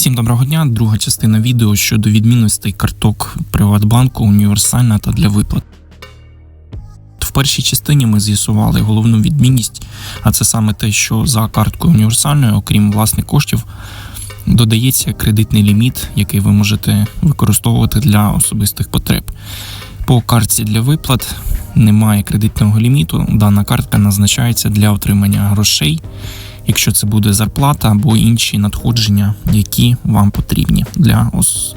Всім доброго дня. Друга частина відео щодо відмінностей карток Приватбанку універсальна та для виплат. В першій частині ми з'ясували головну відмінність, а це саме те, що за карткою універсальною, окрім власних коштів, додається кредитний ліміт, який ви можете використовувати для особистих потреб. По картці для виплат немає кредитного ліміту. Дана картка назначається для отримання грошей якщо це буде зарплата або інші надходження, які вам потрібні для, ос...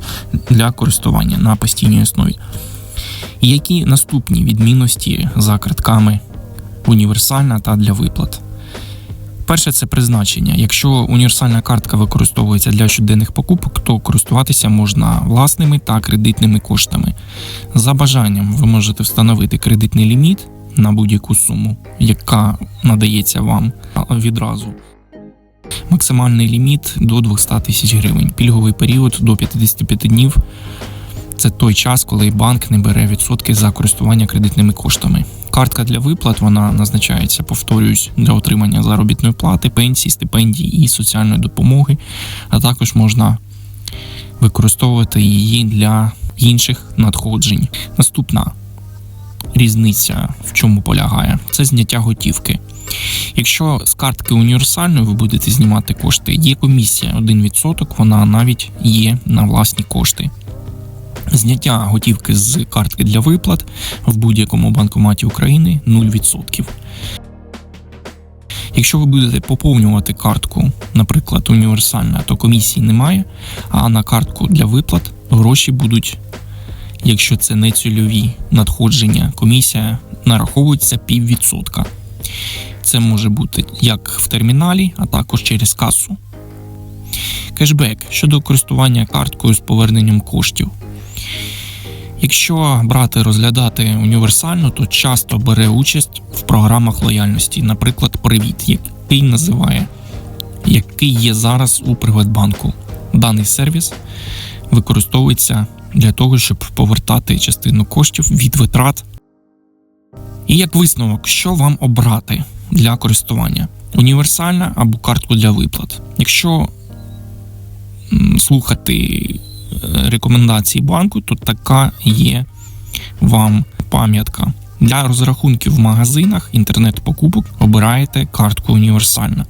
для користування на постійній основі. Які наступні відмінності за картками універсальна та для виплат? Перше це призначення. Якщо універсальна картка використовується для щоденних покупок, то користуватися можна власними та кредитними коштами. За бажанням ви можете встановити кредитний ліміт на будь-яку суму, яка надається вам відразу. Максимальний ліміт до 200 тисяч гривень. Пільговий період до 55 днів. Це той час, коли банк не бере відсотки за користування кредитними коштами. Картка для виплат вона назначається, повторюсь, для отримання заробітної плати, пенсії, стипендії і соціальної допомоги, а також можна використовувати її для інших надходжень. Наступна різниця в чому полягає? Це зняття готівки. Якщо з картки універсальної ви будете знімати кошти, є комісія 1%, вона навіть є на власні кошти. Зняття готівки з картки для виплат в будь-якому банкоматі України 0%. Якщо ви будете поповнювати картку, наприклад, універсальна, то комісії немає, а на картку для виплат гроші будуть, якщо це не цільові надходження, комісія нараховується піввідсотка. Це може бути як в терміналі, а також через касу. Кешбек щодо користування карткою з поверненням коштів. Якщо брати розглядати універсально, то часто бере участь в програмах лояльності, наприклад, Привіт, який називає, який є зараз у Приватбанку. Даний сервіс використовується для того, щоб повертати частину коштів від витрат. І як висновок, що вам обрати для користування: універсальна або картку для виплат. Якщо слухати рекомендації банку, то така є вам пам'ятка. Для розрахунків в магазинах інтернет-покупок обираєте картку універсальна.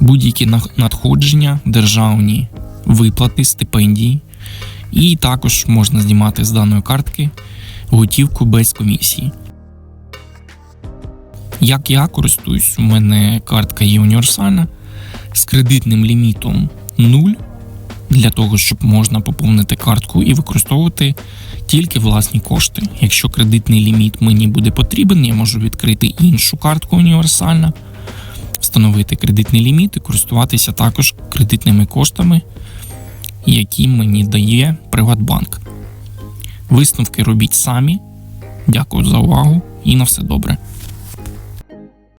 Будь-які надходження, державні виплати, стипендії. І також можна знімати з даної картки готівку без комісії. Як я користуюсь, у мене картка є універсальна з кредитним лімітом 0 для того, щоб можна поповнити картку і використовувати тільки власні кошти. Якщо кредитний ліміт мені буде потрібен, я можу відкрити іншу картку універсальна, встановити кредитний ліміт і користуватися також кредитними коштами, які мені дає Приватбанк. Висновки робіть самі. Дякую за увагу і на все добре.